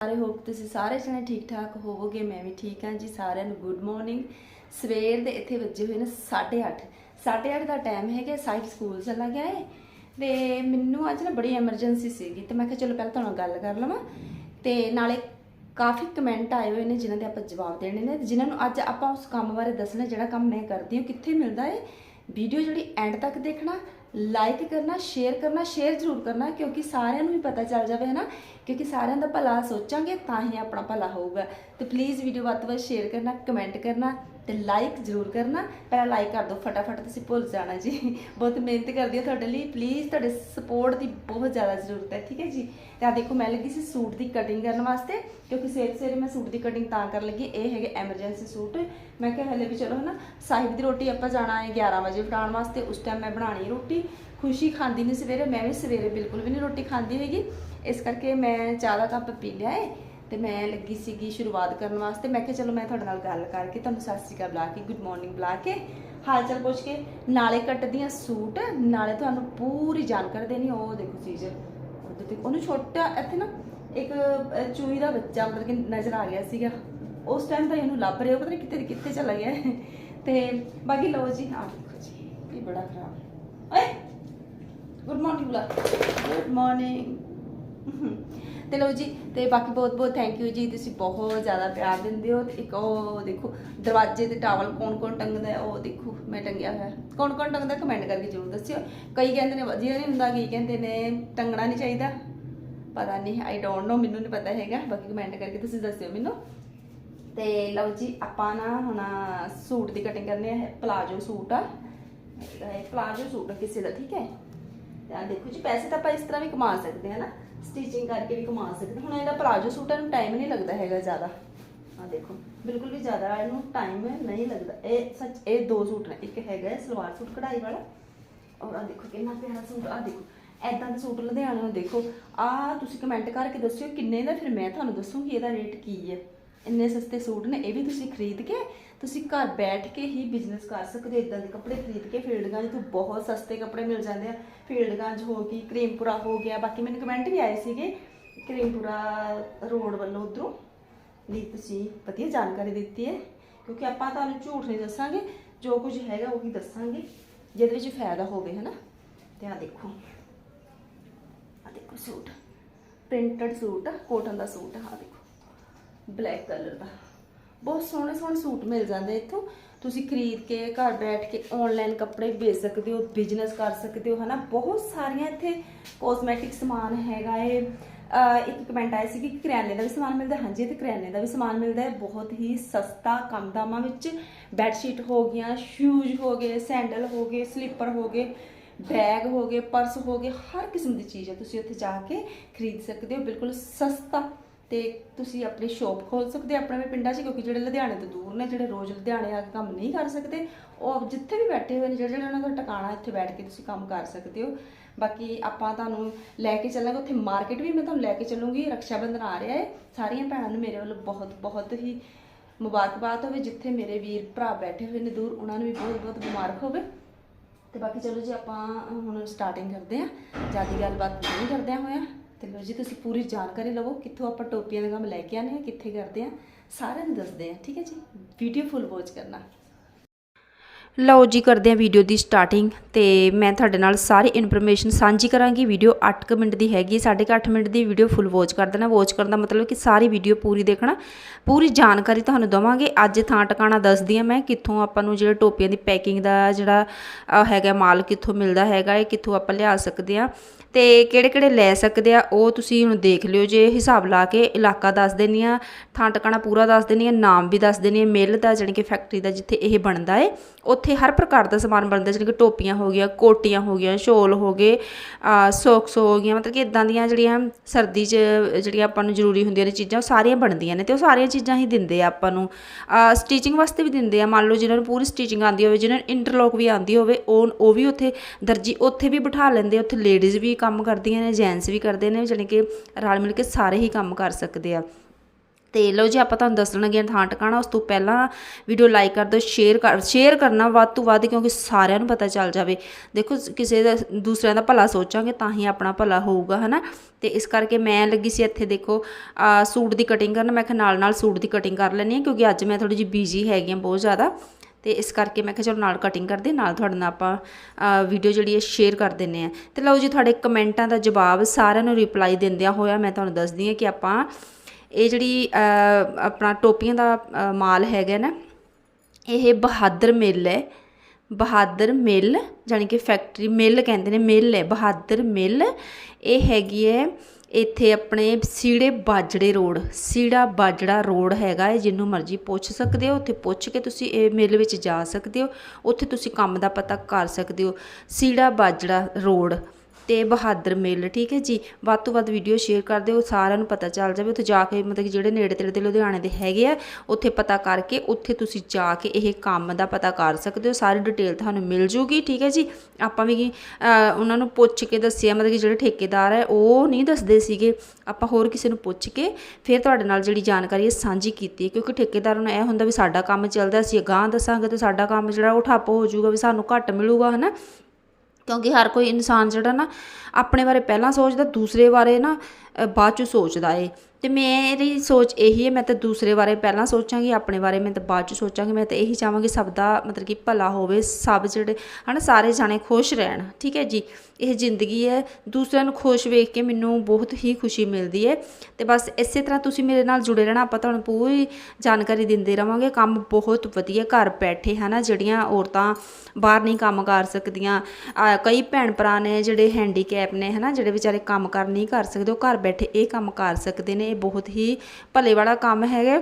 ਸਾਰੇ ਹੋਪ ਤੁਸੀਂ ਸਾਰੇ ਜਣੇ ਠੀਕ ਠਾਕ ਹੋਵੋਗੇ, ਮੈਂ ਵੀ ਠੀਕ ਹਾਂ ਜੀ, ਸਾਰਿਆਂ ਨੂੰ ਗੁੱਡ ਮਾਰਨਿੰਗ ਸਵੇਰ ਦੇ ਇੱਥੇ ਵੱਜੇ ਹੋਏ ਨੇ 8:30 8:30 ਦਾ ਟਾਈਮ ਹੈਗਾ, ਸਾਹਿਬ ਸਕੂਲ ਚਲਾ ਗਿਆ ਹੈ ਤੇ ਮੈਨੂੰ ਅੱਜ ਨਾ ਬੜੀ ਐਮਰਜੈਂਸੀ ਸੀਗੀ, ਤੇ ਮੈਂ ਕਿਹਾ ਚਲੋ ਪਹਿਲਾਂ ਤੁਹਾਨੂੰ ਗੱਲ ਕਰ ਲਵਾਂ। ਤੇ ਨਾਲੇ ਕਾਫੀ ਕਮੈਂਟ ਆਏ ਹੋਏ ਨੇ ਜਿਨ੍ਹਾਂ ਦੇ ਆਪਾਂ ਜਵਾਬ ਦੇਣੇ ਨੇ, ਤੇ ਜਿਨ੍ਹਾਂ ਨੂੰ ਅੱਜ ਆਪਾਂ ਉਸ ਕੰਮ ਬਾਰੇ ਦੱਸਣਾ, ਜਿਹੜਾ ਕੰਮ ਮੈਂ ਕਰਦੀ ਹਾਂ ਕਿੱਥੇ ਮਿਲਦਾ ਹੈ ਵੀਡੀਓ ਜਿਹੜੀ ਐਂਡ ਤੱਕ ਦੇਖਣਾ ਲਾਈਕ ਕਰਨਾ ਸ਼ੇਅਰ ਕਰਨਾ ਸ਼ੇਅਰ ਜ਼ਰੂਰ ਕਰਨਾ, ਕਿਉਂਕਿ ਸਾਰਿਆਂ ਨੂੰ ਵੀ ਪਤਾ ਚੱਲ ਜਾਵੇ ਹੈ ਨਾ ਕਿਉਂਕਿ ਸਾਰਿਆਂ ਦਾ ਭਲਾ ਸੋਚਾਂਗੇ, ਤਾਂ ਹੀ ਆਪਣਾ ਭਲਾ ਹੋਊਗਾ। ਤੇ ਪਲੀਜ਼ ਵੀਡੀਓ ਵੱਧ ਤੋਂ ਵੱਧ ਸ਼ੇਅਰ ਕਰਨਾ ਕਮੈਂਟ ਕਰਨਾ। ਤੇ ਲਾਈਕ ਜ਼ਰੂਰ ਕਰਨਾ। ਪਹਿਲਾਂ ਲਾਈਕ ਕਰ ਦਿਓ, ਫਟਾਫਟ ਤੁਸੀਂ ਭੁੱਲ ਜਾਣਾ ਜੀ। ਬਹੁਤ ਮਿਹਨਤ ਕਰਦੀ ਹਾਂ ਤੁਹਾਡੇ ਲਈ। ਪਲੀਜ਼ ਤੁਹਾਡੇ ਸਪੋਰਟ ਦੀ ਬਹੁਤ ਜ਼ਿਆਦਾ ਜ਼ਰੂਰਤ ਹੈ, ਠੀਕ ਹੈ ਜੀ? ਤੇ ਆ ਦੇਖੋ, ਮੈਂ ਲੱਗੀ ਸੀ ਸੂਟ ਦੀ ਕਟਿੰਗ ਕਰਨ ਵਾਸਤੇ, ਕਿਉਂਕਿ ਸਵੇਰੇ ਸਵੇਰੇ ਮੈਂ ਸੂਟ ਦੀ ਕਟਿੰਗ ਤਾਂ ਕਰਨ ਲੱਗੀ। ਇਹ ਹੈਗੇ ਐਮਰਜੈਂਸੀ ਸੂਟ। ਮੈਂ ਕਿਹਾ ਹਲੇ ਵੀ ਚਲੋ ਹਨਾ, ਸਾਹਿਬ ਦੀ ਰੋਟੀ ਆਪਾਂ ਜਾਣਾ ਹੈ 11 ਵਜੇ ਫੜਾਉਣ ਵਾਸਤੇ। ਉਸ ਟਾਈਮ ਮੈਂ ਬਣਾਣੀ ਰੋਟੀ। ਖੁਸ਼ੀ ਖਾਂਦੀ ਨਹੀਂ ਸਵੇਰੇ, ਮੈਂ ਵੀ ਸਵੇਰੇ ਬਿਲਕੁਲ ਵੀ ਨਹੀਂ ਰੋਟੀ ਖਾਂਦੀ ਹੈਗੀ। ਇਸ ਕਰਕੇ ਮੈਂ ਚਾਹ ਦਾ ਕੱਪ ਪੀ ਲਿਆ ਹੈ। ਤੇ ਮੈਂ ਲੱਗੀ ਸੀਗੀ ਸ਼ੁਰੂਆਤ ਕਰਨ ਵਾਸਤੇ। ਮੈਂ ਕਿਹਾ ਚਲੋ ਮੈਂ ਤੁਹਾਡੇ ਨਾਲ ਗੱਲ ਕਰਕੇ ਤੁਹਾਨੂੰ ਸਤਿ ਸ਼੍ਰੀ ਅਕਾਲ ਬੁਲਾ ਕੇ ਗੁੱਡ ਮਾਰਨਿੰਗ ਬੁਲਾ ਕੇ ਹਾਲ ਚਾਲ ਪੁੱਛ ਕੇ, ਨਾਲੇ ਕੱਟਦੀਆਂ ਸੂਟ, ਨਾਲੇ ਤੁਹਾਨੂੰ ਪੂਰੀ ਜਾਣਕਾਰੀ ਦੇਣੀ, ਉਹ ਦੇਖੋ ਚੀਜ਼। ਉਹਦੇ ਤੇ ਉਹਨੂੰ ਛੋਟਾ ਇੱਥੇ ਨਾ ਇੱਕ ਚੂਹੀ ਦਾ ਬੱਚਾ ਮਤਲਬ ਕਿ ਨਜ਼ਰ ਆ ਗਿਆ ਸੀਗਾ। ਉਸ ਟਾਈਮ ਤਾਂ ਇਹਨੂੰ ਲੱਭ ਰਿਹਾ, ਉਹ ਪਤਾ ਨਹੀਂ ਕਿੱਥੇ ਦੀ ਕਿੱਥੇ ਚਲਾ ਗਿਆ। ਹੈ। ਤੇ ਬਾਕੀ ਲਓ ਜੀ ਆ ਦੇਖੋ ਜੀ, ਇਹ ਬੜਾ ਖਰਾਬ। ਓਏ! ਗੁੱਡ ਮਾਰਨਿੰਗ ਬੁਲਾ। ਗੁੱਡ ਮਾਰਨਿੰਗ ਤੇ ਲਓ ਜੀ, ਤੇ ਬਾਕੀ ਬਹੁਤ ਬਹੁਤ ਥੈਂਕ ਯੂ ਜੀ, ਤੁਸੀਂ ਬਹੁਤ ਜ਼ਿਆਦਾ ਪਿਆਰ ਦਿੰਦੇ ਹੋ ਇੱਕ ਉਹ ਦੇਖੋ, ਦਰਵਾਜ਼ੇ ਤੇ ਟਾਵਲ ਕੌਣ ਕੌਣ ਟੰਗਦਾ ਹੈ, ਉਹ ਦੇਖੋ, ਮੈਂ ਟੰਗਿਆ ਹੋਇਆ। ਕੌਣ ਕੌਣ ਟੰਗਦਾ ਕਮੈਂਟ ਕਰਕੇ ਜ਼ਰੂਰ ਦੱਸਿਓ। ਕਈ ਕਹਿੰਦੇ ਨੇ, ਵਧੀਆ ਨਹੀਂ ਹੁੰਦਾ, ਕਈ ਕਹਿੰਦੇ ਨੇ, ਟੰਗਣਾ ਨਹੀਂ ਚਾਹੀਦਾ। ਪਤਾ ਨਹੀਂ ਆਈ ਡੋਨਟ ਨੋ ਮੈਨੂੰ ਨਹੀਂ ਪਤਾ ਹੈਗਾ। ਬਾਕੀ ਕਮੈਂਟ ਕਰਕੇ ਤੁਸੀਂ ਦੱਸਿਓ ਮੈਨੂੰ। ਤੇ ਲਓ ਜੀ, ਆਪਾਂ ਨਾ ਹੁਣ ਸੂਟ ਦੀ ਕਟਿੰਗ ਕਰਨੀ ਹੈ ਪਲਾਜੋ ਸੂਟ ਆ। ਇਹ ਪਲਾਜੋ ਸੂਟ ਆ, ਕਿਸੇ ਦਾ, ਠੀਕ ਹੈ? ਤੇ ਆਹ ਦੇਖੋ ਜੀ, ਪੈਸੇ ਤਾਂ ਆਪਾਂ ਇਸ ਤਰ੍ਹਾਂ ਵੀ ਕਮਾ ਸਕਦੇ ਹਾਂ ਨਾ ਸਟਿਚਿੰਗ ਕਰਕੇ ਵੀ ਕਮਾ ਸਕਦੇ। ਹੁਣ ਇਹਦਾ ਪਲਾਜੋ ਸੂਟ ਨੂੰ ਟਾਈਮ ਨਹੀਂ ਲੱਗਦਾ ਹੈਗਾ ਜ਼ਿਆਦਾ। ਆ ਦੇਖੋ, ਬਿਲਕੁਲ ਵੀ ਜ਼ਿਆਦਾ ਇਹਨੂੰ ਟਾਈਮ ਨਹੀਂ ਲੱਗਦਾ। ਇਹ ਸੱਚ, ਇਹ ਦੋ ਸੂਟ ਨੇ। ਇੱਕ ਹੈਗਾ ਸਲਵਾਰ ਸੂਟ ਕਢਾਈ ਵਾਲਾ, ਔਰ ਆ ਦੇਖੋ ਕਿੰਨਾ ਪਿਆਰਾ ਸੂਟ ਆ ਦੇਖੋ। ਐਦਾਂ ਦੇ ਸੂਟ ਲੁਧਿਆਣੇ ਨੂੰ ਦੇਖੋ। ਆ ਤੁਸੀਂ ਕਮੈਂਟ ਕਰਕੇ ਦੱਸਿਓ ਕਿੰਨੇ ਦਾ, ਫਿਰ ਮੈਂ ਤੁਹਾਨੂੰ ਦੱਸੂਗੀ ਇਹਦਾ ਰੇਟ ਕੀ ਹੈ। ਇੰਨੇ ਸਸਤੇ ਸੂਟ ਨੇ, ਇਹ ਵੀ ਤੁਸੀਂ ਖਰੀਦ ਕੇ ਤੁਸੀਂ ਘਰ ਬੈਠ ਕੇ ਹੀ ਬਿਜ਼ਨਸ ਕਰ ਸਕਦੇ ਹੋ ਇਦਾਂ ਦੇ ਕੱਪੜੇ ਖਰੀਦ ਕੇ ਫੀਲਡਗੰਜ ਤੋਂ ਬਹੁਤ ਸਸਤੇ ਕੱਪੜੇ ਮਿਲ ਜਾਂਦੇ ਆ। ਫੀਲਡਗੰਜ ਹੋ ਗਈ, ਕਰੀਮਪੁਰਾ ਹੋ ਗਿਆ, ਬਾਕੀ ਮੈਨੂੰ ਕਮੈਂਟ ਵੀ ਆਏ ਸੀਗੇ ਕਰੀਮਪੁਰਾ ਰੋਡ ਵੱਲੋਂ ਉਧਰੋਂ। ਵੀ ਤੁਸੀਂ ਵਧੀਆ ਜਾਣਕਾਰੀ ਦਿੱਤੀ ਹੈ, ਕਿਉਂਕਿ ਆਪਾਂ ਤੁਹਾਨੂੰ ਝੂਠ ਨਹੀਂ ਦੱਸਾਂਗੇ, ਜੋ ਕੁਝ ਹੈਗਾ ਉਹੀ ਦੱਸਾਂਗੇ, ਜਿਹਦੇ ਵਿੱਚ ਫਾਇਦਾ ਹੋਵੇ, ਹਨਾ? ਤੇ ਆ ਦੇਖੋ। ਆ ਦੇਖੋ ਸੂਟ ਪ੍ਰਿੰਟਡ ਸੂਟ ਕੋਟਨ ਦਾ ਸੂਟ ਆ ਦੇਖੋ। ਬਲੈਕ ਕਲਰ ਦਾ। ਬਹੁਤ ਸੋਹਣੇ ਸੋਹਣੇ ਸੂਟ ਮਿਲ ਜਾਂਦੇ ਇੱਥੋਂ। ਤੁਸੀਂ ਖਰੀਦ ਕੇ, ਘਰ ਬੈਠ ਕੇ ਆਨਲਾਈਨ ਕੱਪੜੇ ਵੇਚ ਸਕਦੇ ਹੋ ਬਿਜ਼ਨਸ ਕਰ ਸਕਦੇ ਹੋ, ਹਨਾ? ਬਹੁਤ ਸਾਰੀਆਂ ਇੱਥੇ ਕੋਸਮੈਟਿਕ ਸਮਾਨ ਹੈਗਾ ਏ। ਇੱਕ ਕਮੈਂਟ ਆਇਆ ਸੀ ਕਿ ਕਰਿਆਨੇ ਦਾ ਵੀ ਸਮਾਨ ਮਿਲਦਾ ਹਾਂਜੀ ਤੇ ਕਰਿਆਨੇ ਦਾ ਵੀ ਸਮਾਨ ਮਿਲਦਾ ਹੈ। ਬਹੁਤ ਹੀ ਸਸਤਾ ਕਮ ਦਾਮਾਂ ਵਿੱਚ ਬੈੱਡ ਸ਼ੀਟ ਹੋ ਗਈਆਂ ਸ਼ੂਜ਼ ਹੋ ਗਏ ਸੈਂਡਲ ਹੋ ਗਏ ਸਲੀਪਰ ਹੋ ਗਏ ਬੈਗ ਹੋ ਗਏ ਪਰਸ ਹੋ ਗਏ, ਹਰ ਕਿਸਮ ਦੀ ਚੀਜ਼ ਹੈ। ਤੁਸੀਂ ਉੱਥੇ ਜਾ ਕੇ ਖਰੀਦ ਸਕਦੇ ਹੋ। ਬਿਲਕੁਲ ਸਸਤਾ ਤੇ ਤੁਸੀਂ ਆਪਣੀ ਸ਼ੋਪ ਖੋਲ ਸਕਦੇ ਆਪਣੇ ਵੀ ਪਿੰਡਾਂ 'ਚ, ਕਿਉਂਕਿ ਜਿਹੜੇ ਲੁਧਿਆਣੇ ਤੋਂ ਦੂਰ ਨੇ, ਜਿਹੜੇ ਰੋਜ਼ ਲੁਧਿਆਣੇ ਆ ਕੇ ਕੰਮ ਨਹੀਂ ਕਰ ਸਕਦੇ, ਉਹ ਜਿੱਥੇ ਵੀ ਬੈਠੇ ਹੋਏ ਨੇ, ਜਿਹੜੇ ਜਿਹੜੇ ਉਹਨਾਂ ਦਾ ਟਿਕਾਣਾ, ਇੱਥੇ ਬੈਠ ਕੇ ਤੁਸੀਂ ਕੰਮ ਕਰ ਸਕਦੇ ਹੋ। ਬਾਕੀ ਆਪਾਂ ਤੁਹਾਨੂੰ ਲੈ ਕੇ ਚੱਲਾਂਗੇ, ਉੱਥੇ ਮਾਰਕੀਟ ਵੀ ਮੈਂ ਤੁਹਾਨੂੰ ਲੈ ਕੇ ਚੱਲੂੰਗੀ ਰਕਸ਼ਾ ਬੰਧਨ ਆ ਰਿਹਾ ਹੈ ਸਾਰੀਆਂ ਭੈਣਾਂ ਨੂੰ ਮੇਰੇ ਵੱਲੋਂ ਬਹੁਤ ਬਹੁਤ ਹੀ ਮੁਬਾਰਕਬਾਦ ਹੋਵੇ, ਜਿੱਥੇ ਮੇਰੇ ਵੀਰ ਭਰਾ ਬੈਠੇ ਹੋਏ ਨੇ ਦੂਰ, ਉਹਨਾਂ ਨੂੰ ਵੀ ਬਹੁਤ ਬਹੁਤ ਮੁਬਾਰਕ ਹੋਵੇ। ਤੇ ਬਾਕੀ ਚਲੋ ਜੀ, ਆਪਾਂ ਹੁਣ ਸਟਾਰਟਿੰਗ ਕਰਦੇ ਹਾਂ। ਜ਼ਿਆਦਾ ਗੱਲਬਾਤ ਨਹੀਂ ਕਰਦੇ ਹੋਇਆ ਤੇ ਲੋ ਜੀ, ਤੁਸੀਂ ਪੂਰੀ ਜਾਣਕਾਰੀ ਲਵੋ ਕਿੱਥੋਂ ਆਪਾਂ ਟੋਪੀਆਂ ਦਾ ਕੰਮ ਲੈ ਕੇ ਆਨੇ ਆ ਕਿੱਥੇ ਕਰਦੇ ਆ ਸਾਰਿਆਂ ਨੂੰ ਦੱਸਦੇ ਆ ਠੀਕ ਹੈ ਜੀ? ਵੀਡੀਓ ਫੁੱਲ ਵਾਚ ਕਰਨਾ। ਲਓ ਜੀ, ਕਰਦੇ ਹਾਂ ਵੀਡੀਓ ਦੀ ਸਟਾਰਟਿੰਗ ਤੇ ਮੈਂ ਤੁਹਾਡੇ ਨਾਲ ਸਾਰੀ ਇਨਫੋਰਮੇਸ਼ਨ ਸਾਂਝੀ ਕਰਾਂਗੀ। ਵੀਡੀਓ 8 ਮਿੰਟ ਦੀ ਹੈਗੀ 8.5 ਮਿੰਟ ਦੀ ਵੀਡੀਓ ਫੁੱਲ ਵਾਚ ਕਰ ਦੇਣਾ। ਵਾਚ ਕਰਨ ਦਾ ਮਤਲਬ ਕਿ ਸਾਰੀ ਵੀਡੀਓ ਪੂਰੀ ਦੇਖਣਾ। ਪੂਰੀ ਜਾਣਕਾਰੀ ਤੁਹਾਨੂੰ ਦਵਾਂਗੇ। ਅੱਜ ਥਾਂ ਟਿਕਾਣਾ ਦੱਸਦੀ ਹਾਂ ਮੈਂ ਕਿੱਥੋਂ ਆਪਾਂ ਨੂੰ ਜਿਹੜੇ ਟੋਪੀਆਂ ਦੀ ਪੈਕਿੰਗ ਦਾ ਜਿਹੜਾ ਹੈਗਾ ਮਾਲ ਕਿੱਥੋਂ ਮਿਲਦਾ ਹੈਗਾ, ਇਹ ਕਿੱਥੋਂ ਆਪਾਂ ਲਿਆ ਸਕਦੇ ਆ ਤੇ ਕਿਹੜੇ ਕਿਹੜੇ ਲੈ ਸਕਦੇ ਆ ਉਹ ਤੁਸੀਂ ਹੁਣ ਦੇਖ ਲਿਓ ਜੇ ਹਿਸਾਬ ਲਾ ਕੇ ਇਲਾਕਾ ਦੱਸ ਦੇਣੀ ਆ ਥਾਂ ਟਿਕਾਣਾ ਪੂਰਾ ਦੱਸ ਦੇਣੀ ਆ ਨਾਮ ਵੀ ਦੱਸ ਦੇਣੀ ਆ ਮਿਲ ਦਾ ਜਾਣੀ ਕਿ ਫੈਕਟਰੀ ਦਾ ਜਿੱਥੇ ਇਹ ਬਣਦਾ ਏ ਉੱਥੇ ਹਰ ਪ੍ਰਕਾਰ ਦਾ ਸਮਾਨ ਬਣਦਾ, ਜਿਵੇਂ ਕਿ ਟੋਪੀਆਂ ਹੋ ਗਈਆਂ, ਕੋਟੀਆਂ ਹੋ ਗਈਆਂ, ਸ਼ੋਲ ਹੋ ਗਏ ਸੌਕਸ ਹੋ ਗਈਆਂ, ਮਤਲਬ ਕਿ ਇਦਾਂ ਦੀਆਂ ਜਿਹੜੀਆਂ ਸਰਦੀ 'ਚ ਜਿਹੜੀਆਂ ਆਪਾਂ ਨੂੰ ਜ਼ਰੂਰੀ ਹੁੰਦੀਆਂ ਨੇ ਚੀਜ਼ਾਂ, ਉਹ ਸਾਰੀਆਂ ਬਣਦੀਆਂ ਨੇ ਤੇ ਉਹ ਸਾਰੀਆਂ ਚੀਜ਼ਾਂ ਹੀ ਦਿੰਦੇ ਆ ਆਪਾਂ ਨੂੰ। ਸਟਿਚਿੰਗ ਵਾਸਤੇ ਵੀ ਦਿੰਦੇ ਆ, ਮੰਨ ਲਓ ਜਿਹਨਾਂ ਨੂੰ ਪੂਰੀ ਸਟਿਚਿੰਗ ਆਉਂਦੀ ਹੋਵੇ, ਜਿਹਨਾਂ ਨੂੰ ਇੰਟਰਲੋਕ ਵੀ ਆਉਂਦੀ ਹੋਵੇ, ਉਹ ਉਹ ਵੀ ਉੱਥੇ ਦਰਜੀ, ਉੱਥੇ ਵੀ ਬਿਠਾ ਲੈਂਦੇ ਉੱਥੇ ਲੇਡੀਜ਼ ਵੀ ਕੰਮ ਕਰਦੀਆਂ ਨੇ ਜੈਂਟਸ ਵੀ ਕਰਦੇ ਨੇ, ਜਾਣੀ ਕਿ ਰਲ ਮਿਲ ਕੇ ਸਾਰੇ ਹੀ ਕੰਮ ਕਰ ਸਕਦੇ ਆ। ਤੇ ਲਓ ਜੀ, ਆਪਾਂ ਤੁਹਾਨੂੰ ਦੱਸਣ ਲੱਗੇ ਥਾਂ ਟਿਕਾਣਾ, ਉਸ ਤੋਂ ਪਹਿਲਾਂ ਵੀਡੀਓ ਲਾਈਕ ਕਰ ਦਿਓ ਸ਼ੇਅਰ ਕਰ ਸ਼ੇਅਰ ਕਰਨਾ ਵੱਧ ਤੋਂ ਵੱਧ, ਕਿਉਂਕਿ ਸਾਰਿਆਂ ਨੂੰ ਪਤਾ ਚੱਲ ਜਾਵੇ। ਦੇਖੋ ਕਿਸੇ ਦਾ, ਦੂਸਰਿਆਂ ਦਾ ਭਲਾ ਸੋਚਾਂਗੇ, ਤਾਂ ਹੀ ਆਪਣਾ ਭਲਾ ਹੋਊਗਾ, ਹਨਾ? ਤੇ ਇਸ ਕਰਕੇ ਮੈਂ ਲੱਗੀ ਸੀ ਇੱਥੇ, ਦੇਖੋ ਸੂਟ ਦੀ ਕਟਿੰਗ ਕਰਨ, ਮੈਂ ਕਿਹਾ ਨਾਲ ਨਾਲ ਸੂਟ ਦੀ ਕਟਿੰਗ ਕਰ ਲੈਣੀ ਹੈ, ਕਿਉਂਕਿ ਅੱਜ ਮੈਂ ਥੋੜੀ ਜਿਹੀ ਬਿਜ਼ੀ ਹੈਗੀ ਹਾਂ ਬਹੁਤ ਜ਼ਿਆਦਾ। ਤੇ ਇਸ ਕਰਕੇ ਮੈਂ ਕਿਹਾ ਚਲੋ ਨਾਲ ਕਟਿੰਗ ਕਰਦੇ, ਨਾਲ ਤੁਹਾਡੇ ਨਾਲ ਆਪਾਂ ਵੀਡੀਓ ਜਿਹੜੀ ਹੈ ਸ਼ੇਅਰ ਕਰ ਦਿੰਨੇ ਆ ਤੇ ਲਓ ਜੀ, ਤੁਹਾਡੇ ਕਮੈਂਟਾਂ ਦਾ ਜਵਾਬ ਸਾਰਿਆਂ ਨੂੰ ਰਿਪਲਾਈ ਦਿੰਦਿਆਂ ਹੋਇਆ ਮੈਂ ਤੁਹਾਨੂੰ ਦੱਸਦੀ ਹਾਂ ਕਿ ਆਪਾਂ ਇਹ ਜਿਹੜੀ ਆਪਣਾ ਟੋਪੀਆਂ ਦਾ ਮਾਲ ਹੈਗਾ ਨਾ, ਇਹ ਬਹਾਦਰ ਮਿੱਲ ਹੈ। ਬਹਾਦਰ ਮਿੱਲ, ਜਾਣੀ ਕਿ ਫੈਕਟਰੀ ਮਿੱਲ ਕਹਿੰਦੇ ਨੇ, ਮਿੱਲ ਹੈ, ਬਹਾਦਰ ਮਿੱਲ। ਇਹ ਹੈਗੀ ਹੈ ਇੱਥੇ ਆਪਣੇ ਸੀੜੇ ਬਾਜੜੇ ਰੋਡ, ਸੀੜਾ ਬਾਜੜਾ ਰੋਡ ਹੈਗਾ ਹੈ ਜਿੰਨੂੰ ਮਰਜ਼ੀ ਪੁੱਛ ਸਕਦੇ ਹੋ, ਉੱਥੇ ਪੁੱਛ ਕੇ ਤੁਸੀਂ ਇਹ ਮਿੱਲ ਵਿੱਚ ਜਾ ਸਕਦੇ ਹੋ, ਉੱਥੇ ਤੁਸੀਂ ਕੰਮ ਦਾ ਪਤਾ ਕਰ ਸਕਦੇ ਹੋ। ਸੀੜਾ ਬਾਜੜਾ ਰੋਡ ਤੇ ਬਹਾਦਰ ਮਿੱਲ, ਠੀਕ ਹੈ ਜੀ? ਵੱਧ ਤੋਂ ਵੱਧ ਵੀਡੀਓ ਸ਼ੇਅਰ ਕਰ ਦਿਓ, ਸਾਰਿਆਂ ਨੂੰ ਪਤਾ ਚੱਲ ਜਾਵੇ। ਉੱਥੇ ਜਾ ਕੇ ਮਤਲਬ ਕਿ ਜਿਹੜੇ ਨੇੜੇ ਤੇੜੇ ਦੇ ਲੁਧਿਆਣੇ ਦੇ ਹੈਗੇ ਆ, ਉੱਥੇ ਪਤਾ ਕਰਕੇ ਉੱਥੇ ਤੁਸੀਂ ਜਾ ਕੇ ਇਹ ਕੰਮ ਦਾ ਪਤਾ ਕਰ ਸਕਦੇ ਹੋ। ਸਾਰੀ ਡਿਟੇਲ ਤੁਹਾਨੂੰ ਮਿਲ ਜੂਗੀ, ਠੀਕ ਹੈ ਜੀ? ਆਪਾਂ ਵੀ ਉਹਨਾਂ ਨੂੰ ਪੁੱਛ ਕੇ ਦੱਸਿਆ, ਮਤਲਬ ਕਿ ਜਿਹੜੇ ਠੇਕੇਦਾਰ ਹੈ ਉਹ ਨਹੀਂ ਦੱਸਦੇ ਸੀਗੇ। ਆਪਾਂ ਹੋਰ ਕਿਸੇ ਨੂੰ ਪੁੱਛ ਕੇ ਫਿਰ ਤੁਹਾਡੇ ਨਾਲ ਜਿਹੜੀ ਜਾਣਕਾਰੀ ਹੈ ਸਾਂਝੀ ਕੀਤੀ ਹੈ। ਕਿਉਂਕਿ ਠੇਕੇਦਾਰਾਂ ਨੂੰ ਇਹ ਹੁੰਦਾ ਵੀ ਸਾਡਾ ਕੰਮ ਚੱਲਦਾ, ਅਸੀਂ ਅਗਾਂਹ ਦੱਸਾਂਗੇ ਤੇ ਸਾਡਾ ਕੰਮ ਜਿਹੜਾ ਉਹ ਠੱਪ ਹੋ ਜਾਊਗਾ, ਵੀ ਸਾਨੂੰ ਘੱਟ ਮਿਲੂਗਾ, ਹਨਾ? ਕਿਉਂਕਿ ਹਰ ਕੋਈ ਇਨਸਾਨ ਜਿਹੜਾ ਨਾ ਆਪਣੇ ਬਾਰੇ ਪਹਿਲਾਂ ਸੋਚਦਾ ਦੂਸਰੇ ਬਾਰੇ ਨਾ ਬਾਅਦ ਚ ਸੋਚਦਾ ਏ। ਤੇ ਮੇਰੀ ਸੋਚ ਇਹੀ ਹੈ ਮੈਂ ਤਾਂ ਦੂਸਰੇ ਬਾਰੇ ਪਹਿਲਾਂ ਸੋਚਾਂਗੀ, ਆਪਣੇ ਬਾਰੇ ਮੈਂ ਤਾਂ ਬਾਅਦ ਚ ਸੋਚਾਂਗੀ। ਮੈਂ ਤਾਂ ਇਹੀ ਚਾਹਾਂਗੀ ਸਭ ਦਾ ਮਤਲਬ ਕਿ ਭਲਾ ਹੋਵੇ, ਸਭ ਜਿਹੜੇ ਹਨਾ, ਸਾਰੇ ਜਾਣੇ ਖੁਸ਼ ਰਹਿਣ, ਠੀਕ ਹੈ ਜੀ? ਇਹ ਜ਼ਿੰਦਗੀ ਹੈ, ਦੂਸਰਿਆਂ ਨੂੰ ਖੁਸ਼ ਵੇਖ ਕੇ ਮੈਨੂੰ ਬਹੁਤ ਹੀ ਖੁਸ਼ੀ ਮਿਲਦੀ ਹੈ। ਤੇ ਬਸ ਇਸੇ ਤਰ੍ਹਾਂ ਤੁਸੀਂ ਮੇਰੇ ਨਾਲ ਜੁੜੇ ਰਹਿਣਾ, ਆਪਾਂ ਤੁਹਾਨੂੰ ਪੂਰੀ ਜਾਣਕਾਰੀ ਦਿੰਦੇ ਰਵਾਂਗੇ। ਕੰਮ ਬਹੁਤ ਵਧੀਆ, ਘਰ ਬੈਠੇ, ਹਨਾ, ਜਿਹੜੀਆਂ ਔਰਤਾਂ ਬਾਹਰ ਨਹੀਂ ਕੰਮ ਕਰ ਸਕਦੀਆਂ। ਕਈ ਭੈਣ ਭਰਾ ਨੇ ਜਿਹੜੇ ਹੈਂਡੀਕੈਪ ਨੇ, ਹਨਾ, ਜਿਹੜੇ ਵਿਚਾਰੇ ਕੰਮ ਕਰ ਨਹੀਂ ਕਰ ਸਕਦੇ, ਉਹ ਘਰ ਬੈਠੇ ਇਹ ਕੰਮ ਕਰ ਸਕਦੇ ਨੇ, ਇਹ ਬਹੁਤ ਹੀ ਭਲੇ ਵਾਲਾ ਕੰਮ ਹੈਗਾ।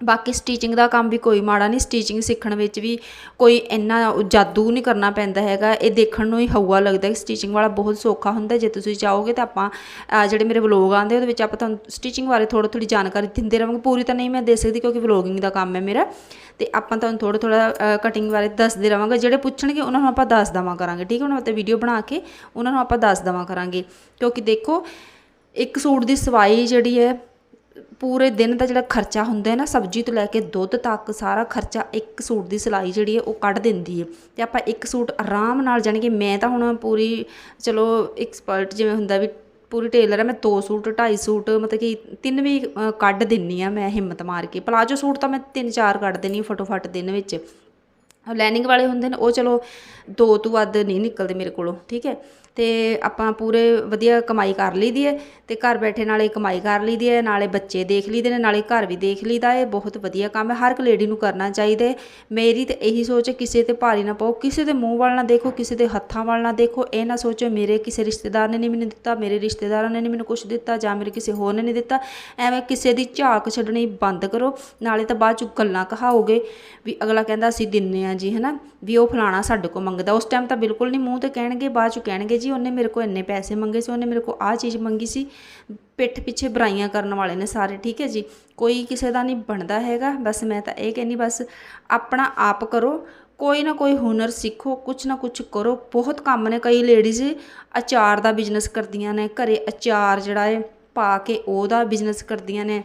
ਬਾਕੀ ਸਟੀਚਿੰਗ ਦਾ ਕੰਮ ਵੀ ਕੋਈ ਮਾੜਾ ਨਹੀਂ ਸਟੀਚਿੰਗ ਸਿੱਖਣ ਵਿੱਚ ਵੀ ਕੋਈ ਇੰਨਾ ਜਾਦੂ ਨਹੀਂ ਕਰਨਾ ਪੈਂਦਾ ਹੈਗਾ। ਇਹ ਦੇਖਣ ਨੂੰ ਹੀ ਹਊਆ ਲੱਗਦਾ ਕਿ ਸਟੀਚਿੰਗ ਵਾਲਾ ਬਹੁਤ ਸੌਖਾ ਹੁੰਦਾ। ਜੇ ਤੁਸੀਂ ਚਾਹੋਗੇ ਤਾਂ ਆਪਾਂ ਜਿਹੜੇ ਮੇਰੇ ਵਲੋਗ ਆਉਂਦੇ, ਉਹਦੇ ਵਿੱਚ ਆਪਾਂ ਤੁਹਾਨੂੰ ਸਟੀਚਿੰਗ ਬਾਰੇ ਥੋੜ੍ਹਾ ਥੋੜ੍ਹੀ ਜਾਣਕਾਰੀ ਦਿੰਦੇ ਰਹਾਂਗੇ। ਪੂਰੀ ਤਾਂ ਨਹੀਂ ਮੈਂ ਦੇ ਸਕਦੀ ਕਿਉਂਕਿ ਵਲੋਗਿੰਗ ਦਾ ਕੰਮ ਹੈ ਮੇਰਾ। ਤੇ ਆਪਾਂ ਤੁਹਾਨੂੰ ਥੋੜ੍ਹਾ ਥੋੜ੍ਹਾ ਕਟਿੰਗ ਬਾਰੇ ਦੱਸਦੇ ਰਵਾਂਗੇ ਜਿਹੜੇ ਪੁੱਛਣਗੇ ਉਹਨਾਂ ਨੂੰ ਆਪਾਂ ਦੱਸ ਦੇਵਾਂ ਕਰਾਂਗੇ, ਠੀਕ ਹੈ ਉਹਨਾਂ ਤੇ ਵੀਡੀਓ ਬਣਾ ਕੇ ਉਹਨਾਂ ਨੂੰ ਆਪਾਂ ਦੱਸ ਦੇਵਾਂ ਕਰਾਂਗੇ। ਕਿਉਂਕਿ ਦੇਖੋ ਇੱਕ ਸੂਟ ਦੀ ਸਵਾਈ ਜਿਹੜੀ ਹੈ, ਪੂਰੇ ਦਿਨ ਦਾ ਜਿਹੜਾ ਖਰਚਾ ਹੁੰਦਾ ਨਾ, ਸਬਜ਼ੀ ਤੋਂ ਲੈ ਕੇ ਦੁੱਧ ਤੱਕ ਸਾਰਾ ਖਰਚਾ ਇੱਕ ਸੂਟ ਦੀ ਸਿਲਾਈ ਜਿਹੜੀ ਹੈ, ਉਹ ਕੱਢ ਦਿੰਦੀ ਹੈ। ਤੇ ਆਪਾਂ ਇੱਕ ਸੂਟ ਆਰਾਮ ਨਾਲ, ਜਾਣੀ ਕਿ ਮੈਂ ਤਾਂ ਹੁਣ ਪੂਰੀ, ਚਲੋ ਐਕਸਪਰਟ ਜਿਵੇਂ ਹੁੰਦਾ ਵੀ ਪੂਰੀ ਟੇਲਰ ਹੈ ਮੈਂ ਦੋ ਸੂਟ, ਢਾਈ ਸੂਟ, ਮਤਲਬ ਕਿ ਤਿੰਨ ਵੀ ਕੱਢ ਦਿੰਨੀ ਆ ਮੈਂ ਹਿੰਮਤ ਮਾਰ ਕੇ। ਪਲਾਜੋ ਸੂਟ ਤਾਂ ਮੈਂ ਤਿੰਨ ਚਾਰ ਕੱਢ ਦਿੰਨੀ ਹਾਂ ਫਟੋਫਟ ਦਿਨ ਵਿੱਚ। ਲੈਨਿੰਗ ਵਾਲੇ ਹੁੰਦੇ ਨੇ, ਉਹ ਚਲੋ ਦੋ ਤੋਂ ਵੱਧ ਨਹੀਂ ਨਿਕਲਦੇ ਮੇਰੇ ਕੋਲੋਂ, ਠੀਕ ਹੈ? ਤੇ ਆਪਾਂ ਪੂਰੇ ਵਧੀਆ ਕਮਾਈ ਕਰ ਲਈਦੀ ਹੈ ਤੇ ਘਰ ਬੈਠੇ ਨਾਲੇ ਕਮਾਈ ਕਰ ਲਈਦੀ ਹੈ ਨਾਲੇ ਬੱਚੇ ਦੇਖ ਲਈਦੇ ਨੇ, ਨਾਲੇ ਘਰ ਵੀ ਦੇਖ ਲਈਦਾ ਹੈ ਬਹੁਤ ਵਧੀਆ ਕੰਮ ਹੈ ਹਰ ਇੱਕ ਲੇਡੀ ਨੂੰ ਕਰਨਾ ਚਾਹੀਦਾ ਹੈ ਮੇਰੀ ਤੇ ਇਹੀ ਸੋਚ ਹੈ ਕਿਸੇ ਤੇ ਭਾਰੀ ਨਾ ਪਾਓ, ਕਿਸੇ ਦੇ ਮੂੰਹ ਵੱਲ ਨਾ ਦੇਖੋ, ਕਿਸੇ ਦੇ ਹੱਥਾਂ ਵੱਲ ਨਾ ਦੇਖੋ, ਇਹ ਨਾ ਸੋਚੋ ਮੇਰੇ ਕਿਸੇ ਰਿਸ਼ਤੇਦਾਰ ਨੇ ਨਹੀਂ ਮੈਨੂੰ ਦਿੱਤਾ, ਮੇਰੇ ਰਿਸ਼ਤੇਦਾਰਾਂ ਨੇ ਨਹੀਂ ਮੈਨੂੰ ਕੁਝ ਦਿੱਤਾ ਜਾਂ ਮੇਰੇ ਕਿਸੇ ਹੋਰ ਨੇ ਨਹੀਂ ਦਿੱਤਾ, ਐਵੇਂ ਕਿਸੇ ਦੀ ਝਾਕ ਛੱਡਣੀ ਬੰਦ ਕਰੋ, ਨਾਲੇ ਤਾਂ ਬਾਅਦ ਚ ਗੱਲਾਂ ਕਹਾਓਗੇ ਵੀ ਅਗਲਾ ਕਹਿੰਦਾ ਅਸੀਂ ਦਿੰਨੇ ਆ ਜੀ, ਹਨਾ? ਵੀ ਉਹ ਫਲਾਣਾ ਸਾਡੇ ਕੋਲ ਮੰਗਦਾ, ਉਸ ਟਾਈਮ ਤਾਂ ਬਿਲਕੁਲ ਨਹੀਂ ਮੂੰਹ ਤੇ ਕਹਿਣਗੇ, ਬਾਅਦ ਚ ਕਹਿਣਗੇ ਜੀ, ਉਹਨੇ ਮੇਰੇ ਕੋਲ ਇੰਨੇ ਪੈਸੇ ਮੰਗੇ ਸੀ, ਉਹਨੇ ਮੇਰੇ ਕੋਲ ਆਹ ਚੀਜ਼ ਮੰਗੀ ਸੀ। ਪਿੱਠ ਪਿੱਛੇ ਬੁਰਾਈਆਂ ਕਰਨ ਵਾਲੇ ਨੇ ਸਾਰੇ, ਠੀਕ ਹੈ ਜੀ? ਕੋਈ ਕਿਸੇ ਦਾ ਨਹੀਂ ਬਣਦਾ ਹੈਗਾ, ਬਸ ਮੈਂ ਤਾਂ ਇਹ ਕਹਿੰਨੀ ਬਸ ਆਪਣਾ ਆਪ ਕਰੋ, ਕੋਈ ਨਾ ਕੋਈ ਹੁਨਰ ਸਿੱਖੋ, ਕੁਛ ਨਾ ਕੁਛ ਕਰੋ। ਬਹੁਤ ਕੰਮ ਨੇ, ਕਈ ਲੇਡੀਜ਼ ਅਚਾਰ ਦਾ ਬਿਜ਼ਨਸ ਕਰਦੀਆਂ ਨੇ, ਘਰੇ ਅਚਾਰ ਜਿਹੜਾ ਹੈ, ਪਾ ਕੇ ਉਹਦਾ ਬਿਜ਼ਨਸ ਕਰਦੀਆਂ ਨੇ।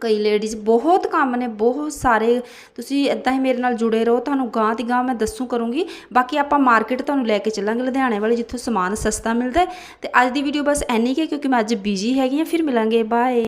ਕਈ ਲੇਡੀਜ਼ ਬਹੁਤ ਕੰਮ ਨੇ, ਬਹੁਤ ਸਾਰੇ। ਤੁਸੀਂ ਇਦਾਂ ਹੀ ਮੇਰੇ ਨਾਲ ਜੁੜੇ ਰਹੋ, ਤੁਹਾਨੂੰ ਗਾਂ ਦੀ ਗਾਂ ਮੈਂ ਦੱਸੂ ਕਰੂੰਗੀ। ਬਾਕੀ ਆਪਾਂ ਮਾਰਕੀਟ ਤੁਹਾਨੂੰ ਲੈ ਕੇ ਚੱਲਾਂਗੇ, ਲੁਧਿਆਣੇ ਵਾਲੇ ਜਿੱਥੋਂ ਸਮਾਨ ਸਸਤਾ ਮਿਲਦਾ ਹੈ। ਤੇ ਅੱਜ ਦੀ ਵੀਡੀਓ ਬਸ ਐਨੀ ਕਿ ਕਿਉਂਕਿ ਮੈਂ ਅੱਜ ਬਿਜ਼ੀ ਹੈਗੀ ਹਾਂ, ਫਿਰ ਮਿਲਾਂਗੇ ਬਾਏ